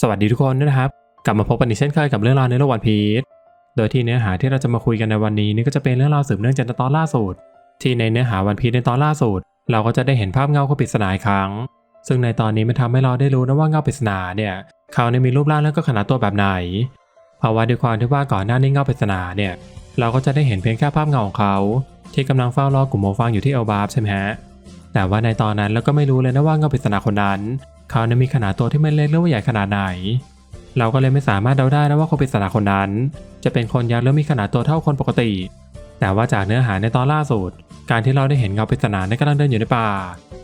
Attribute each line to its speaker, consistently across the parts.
Speaker 1: สวัสดีทุกคนนะครับ กลับมาพบกันอีกเช่นเคยกับเรื่องราวในโลกวันพีชโดยที่เนื้อหาที่เราจะมาคุยกันในวันนี้นี่ก็จะเป็นเรื่องราวสืบเนื่องจากในตอนล่าสุด ที่ในเนื้อหาวันพีชในตอนล่าสุด เราก็จะได้เห็นภาพเงาคนปริศนาอีกครั้ง ซึ่งในตอนนี้มันทำให้เราได้รู้นะว่าเงาปริศนาเนี่ยเขาเนี่ยมีรูปร่างและก็ขนาดตัวแบบไหน เพราะว่าด้วยความที่ว่าก่อนหน้านี้เงาปริศนาเนี่ยเราก็จะได้เห็นเพียงแค่ภาพเงาของเขา ที่กำลังเฝ้ารอกลุ่มโมฟังอยู่ที่เอลบาร์ใช่ไหมฮะแต่ว่าในตอนนั้นเราก็ไม่รู้เลยนะว่าเงาปริศนาคนนั้น เขาเนี่ยมีขนาดตัวที่ไม่เล็กหรือว่าใหญ่ขนาดไหน เราก็เลยไม่สามารถเดาได้นะว่าคนปริศนาคนนั้น จะเป็นคนยักษ์หรือมีขนาดตัวเท่าคนปกติ แต่ว่าจากเนื้อหาในตอนล่าสุด การที่เราได้เห็นเงาปริศนาในกำลังเดินอยู่ในป่า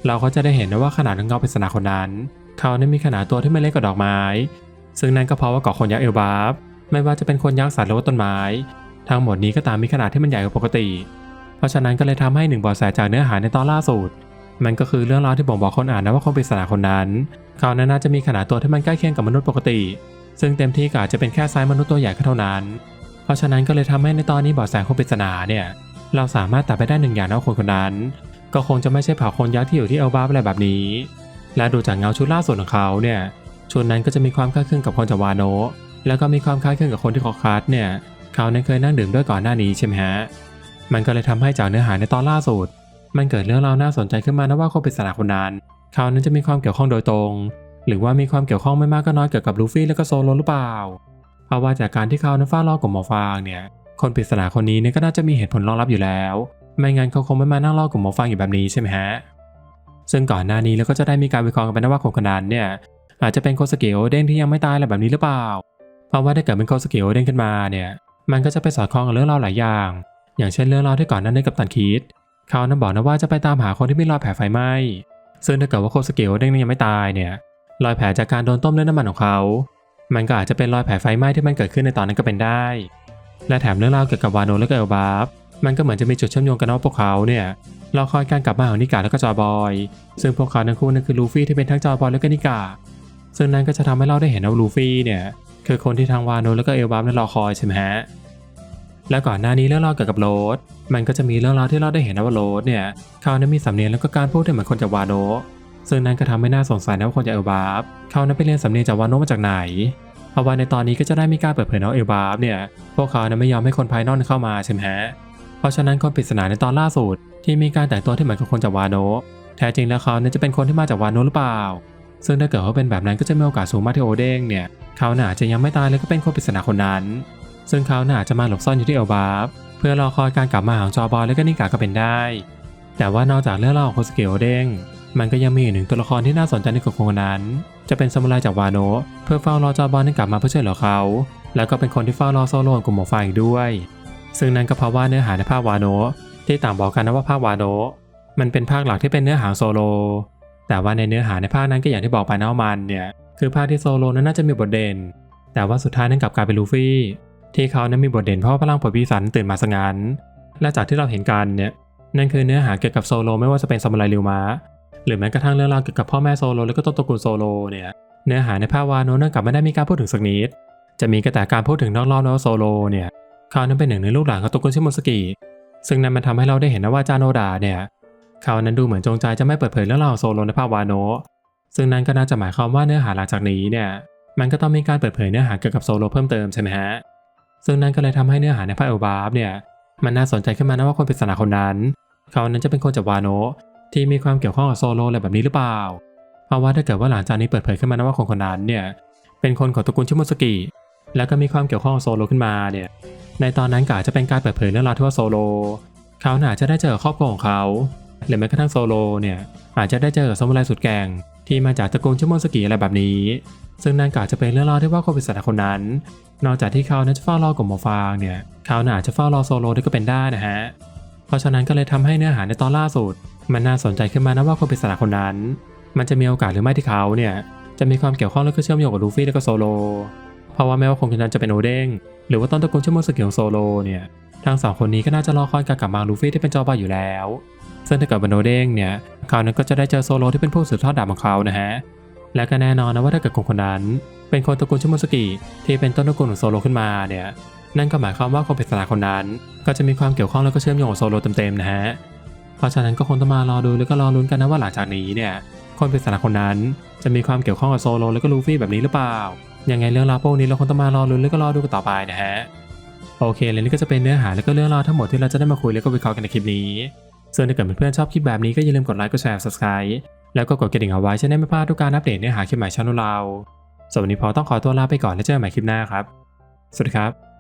Speaker 1: เราก็จะได้เห็นนะว่าขนาดของเงาปริศนาคนนั้น เขาเนี่ยมีขนาดตัวที่ไม่เล็กกว่าดอกไม้ ซึ่งนั่นก็เพราะว่าเกาะคนยักษ์เอลบาฟไม่ว่าจะเป็นคนยักษ์สัตว์หรือว่าต้นไม้ ทั้งหมดนี้ก็ตามมีขนาดที่มันใหญ่กว่าปกติ เพราะฉะนั้นก็เลยทำให้หนึ่งบอแสจากเนื้อหาในตอนล่าสุด มันก็คือเรื่องราวที่บ่งบอกคนอ่านนะว่าคนปริศนาคนนั้น เขานั้นน่าจะมีขนาดตัวที่มันใกล้เคียงกับมนุษย์ปกติ ซึ่งเต็มที่ก็อาจจะเป็นแค่ไซส์มนุษย์ตัวใหญ่เท่านั้น เพราะฉะนั้นก็เลยทำให้ในตอนนี้บาะแสคนปริศนาเนี่ย เราสามารถตัดไปได้หนึ่งอย่างนะว่าคนคนนั้น ก็คงจะไม่ใช่เผ่าคนยักษ์ที่อยู่ที่เอลบาอะไรแบบนี้ และดูจากเงาชุดล่าสุดของเขาเนี่ยชุดนั้นก็จะมีความคล้ายคลึงกับคนจากวาโนแล้วก็มีความคล้ายคลึงกับคนที่คอคัสเนี่ยเขานั้นเคยนั่งดื่มด้วยก่อนหน้านี้ใช่ไหมฮะมันก็เลยทำให้จากเนื้อหาในตอนล่าสุด มันเกิดเรื่องราวน่าสนใจขึ้นมานะว่าคนปริศนาคนนั้น เขานั้นจะมีความเกี่ยวข้องโดยตรง หรือว่ามีความเกี่ยวข้องไม่มากก็น้อยเกี่ยวกับลูฟี่และก็โซโลหรือเปล่า เพราะว่าจากการที่เขานั้นฟ้าล่อกลุ่มหมอฟางเนี่ย คนปริศนาคนนี้เนี่ยก็น่าจะมีเหตุผลรองรับอยู่แล้ว ไม่งั้นเขาคงไม่มานั่งล่อกลุ่มหมอฟางอยู่แบบนี้ใช่ไหมฮะ ซึ่งก่อนหน้านี้เราก็จะได้มีการวิเคราะห์กันไปนะว่าคนคนนั้นเนี่ยอาจจะเป็นโคสเกโอเด้งที่ยังไม่ตายอะไรแบบนี้หรือเปล่า เพราะว่าถ้าเกิดเป็นโคสเกโอเด้งขึ้นมาเนี่ย มันก็จะไปสอดคล้องกับเรื่องราวหลายอย่าง อย่างเช่นเรื่องราวที่ก่อนหน้านี้กับตันคิด เขานั้นบอกนะว่าจะไปตามหาคนที่มีรอยแผลไฟไหม้ ซึ่งถ้าเกิดว่าโคสเกโอเด้งยังไม่ตายเนี่ยรอยแผลจากการโดนต้มด้วยน้ำมันของเขา มันก็อาจจะเป็นรอยแผลไฟไหม้ที่มันเกิดขึ้นในตอนนั้นก็เป็นได้ และแถมเรื่องราวเกี่ยวกับวานโนและก็เอลบาฟมันก็เหมือนจะมีจุดเชื่อมโยงกันนะว่าพวกเขาเนี่ยรอคอยการกลับมาของนิกาและก็จอบอย ซึ่งพวกเขาทั้งคู่นั่นคือลูฟี่ที่เป็นทั้งจอบอยและก็นิกาซึ่งนั่นก็จะทำให้เราได้เห็นว่าลูฟี่เนี่ยคือคนที่ทางวานโนและก็เอลบาฟนั้นรอคอยใช่ไหมฮะ และก่อนหน้านี้เรื่องราวเกี่ยวกับโรสมันก็จะมีเรื่องราวที่เราได้เห็นนะว่าโรสเนี่ยเขานั้นมีสำเนียงแล้วก็การพูดที่เหมือนคนจากวาโนซึ่งนั่นก็ทำให้น่าสงสัยนะว่าคนจากเอลบาฟเขานั้นไปเรียนสำเนียงจากวานโนมาจากไหนเพราะว่าในตอนนี้ก็จะได้มีการเปิดเผยนะว่าเอลบาฟเนี่ยพวกเขานั้นไม่ยอมให้คนภายนอกเข้ามาใช่ไหมฮะเพราะฉะนั้นคนปริศนาในตอนล่าสุดที่มีการแต่งตัวที่เหมือนกับคนจากวาโนแท้จริงแล้วเขาเนี่ยจะเป็นคนที่มาจากวานโนหรือเปล่า ซึ่งถ้าเกิดว่าเป็นแบบนั้นก็จะมีโอกาสสูงมากที่โอเด้งเนี่ย เขาน่าจะยังไม่ตายเลยก็เป็นคนปริศนาคนนั้น ซึ่งเขาน่าจะมาหลบซ่อนอยู่ที่เอลบาฟเพื่อรอคอยการกลับมาของจอบอยและก็นิกาก็เป็นได้ แต่ว่านอกจากเรื่องราวของโคสเกโอเด้งมันก็ยังมีหนึ่งตัวละครที่น่าสนใจในกลุ่มนั้น จะเป็นซามูไรจากวาโนเพื่อเฝ้ารอจอบอลให้กลับมาเพื่อช่วยเหลือเขา แล้วก็เป็นคนที่เฝ้ารอโซโลกลุ่มหมอไฟอีกด้วย ซึ่งนั่นก็เพราะว่าเนื้อหาในภาควาโนที่ต่างบอกกันนะว่าภาควาโนมันเป็นภาคหลักที่เป็นเนื้อหาโซโล แต่ว่าในเนื้อหาในภาคนั้นก็อย่างที่บอกไปนะว่ามันเนี่ยคือภาคที่โซโลนั้นน่าจะมีบทเด่น แต่ว่าสุดท้ายนั้นกลับกลายเป็นลูฟี่ ที่เขานั้นมีบทเด่นเพราะพลังผลปีศาจตื่นมาสงันและจากที่เราเห็นกันเนี่ยนั่นคือเนื้อหาเกี่ยวกับโซโลไม่ว่าจะเป็นซามูไรริวมะหรือแม้กระทั่งเรื่องราวเกี่ยวกับพ่อแม่โซโลและก็ต้นตระกูลโซโลเนี่ยเนื้อหาในภาควาโนนั่นกลับไม่ได้มีการพูดถึงสักนิดจะมีกระแต่การพูดถึงนอกรอบนะว่าโซโลเนี่ยเขานั้นเป็นหนึ่งในลูกหลานของตระกูลชิโมสกิซึ่งนั่นมันทำให้เราได้เห็นนะว่าจานโนดาเนี่ยเขานั้นดูเหมือนจงใจจะไม่เปิดเผยเรื่องราวโซโลในภาควาโนซึ่งนั่นก็น่าจะหมายความว่าเนื้อหาหลังจากนี้เนี่ยมันก็ต้องมีการเปิดเผยเนื้อหาเกี่ยวกับโซโลเพิ่มเติมใช่ไหมฮะ ซึ่งนั่นก็เลยทำให้เนื้อหาในภาคเอลบาฟเนี่ยมันน่าสนใจขึ้นมานะว่าคนปริศนาคนนั้น เขานั้นจะเป็นคนจากวาโนที่มีความเกี่ยวข้องกับโซโลอะไรแบบนี้หรือเปล่า เพราะว่าถ้าเกิดว่าหลังจากนี้เปิดเผยขึ้นมานะว่าคนคนนั้นเนี่ยเป็นคนของตระกูลชิโมสกิ แล้วก็มีความเกี่ยวข้องกับโซโลขึ้นมาเนี่ยในตอนนั้นก็อาจจะเป็นการเปิดเผยเรื่องราวที่ว่าโซโลเขาน่าจะได้เจอครอบครัวของเขาหรือแม้กระทั่งโซโลเนี่ยอาจจะได้เจอกับซามูไรสุดแกงที่มาจากตระกูลชิโมสกิอะไรแบบนี้ ซึ่งนั่นก็อาจจะเป็นเรื่องราวที่ว่าคนปริศนาคนนั้น นอกจากที่เขานั้นจะเฝ้ารอกลุ่มหมอฟางเนี่ยเขาน่าจะเฝ้ารอโซโลด้วยก็เป็นได้นะฮะ เพราะฉะนั้นก็เลยทำให้เนื้อหาในตอนล่าสุด มันน่าสนใจขึ้นมานะว่าคนปริศนาคนนั้น มันจะมีโอกาสหรือไม่ที่เขาเนี่ยจะมีความเกี่ยวข้องและก็เชื่อมโยงกับลูฟี่และก็โซโล เพราะว่าแม้ว่าคนคนนั้นจะเป็นโอเด้งหรือว่าต้นตระกูลชิโมสกิของโซโลเนี่ยทั้งสองคนนี้ก็น่าจะรอคอยการกลับมาลูฟี่ที่เป็นจอบาอยู่แล้วซึ่งถ้าเกิดเป็นโอเด้งเนี่ยเขานั้นก็จะได้เจอโซโลที่เป็นผู้สืบทอดดาบของเขานะฮะ และก็แน่นอนนะว่าถ้าเกิดคนคนนั้น เป็นคนตระกูลชิโมสกิที่เป็นต้นตระกูลของโซโลขึ้นมาเนี่ยนั่นก็หมายความว่าคนปริศนาคนนั้น ก็จะมีความเกี่ยวข้องแล้วก็เชื่อมโยงกับโซโลเต็มๆนะฮะเพราะฉะนั้นก็คงต้องมารอดูแล้วก็รอลุ้นกันนะว่าหลังจากนี้เนี่ยคนปริศนาคนนั้น จะมีความเกี่ยวข้องกับโซโลแล้วก็ลูฟี่แบบนี้หรือเปล่ายังไงเรื่องราวพวกนี้เราคงต้องมารอลุ้นแล้วก็รอดูกันต่อไปนะฮะโอเคและนี่ก็จะเป็นเนื้อหาแล้วก็เรื่องราวทั้งหมดที่เราจะได้มาคุยแล้วก็วิเคราะห์กันในคลิปนี้ ส่วนถ้าเกิดเพื่อนๆชอบคลิปแบบนี้ก็อย่าลืมกดไลค์กดแชร์ subscribe แล้วก็กดกระดิ่งเอาไว้จะได้ไม่พลาดทุกการอัปเดตเนื้อหาคลิปใหม่ช่องเราส่วนวันนี้พอต้องขอตัวลาไปก่อนแล้วเจอกันใหม่คลิปหน้าครับ สวัสดีครับ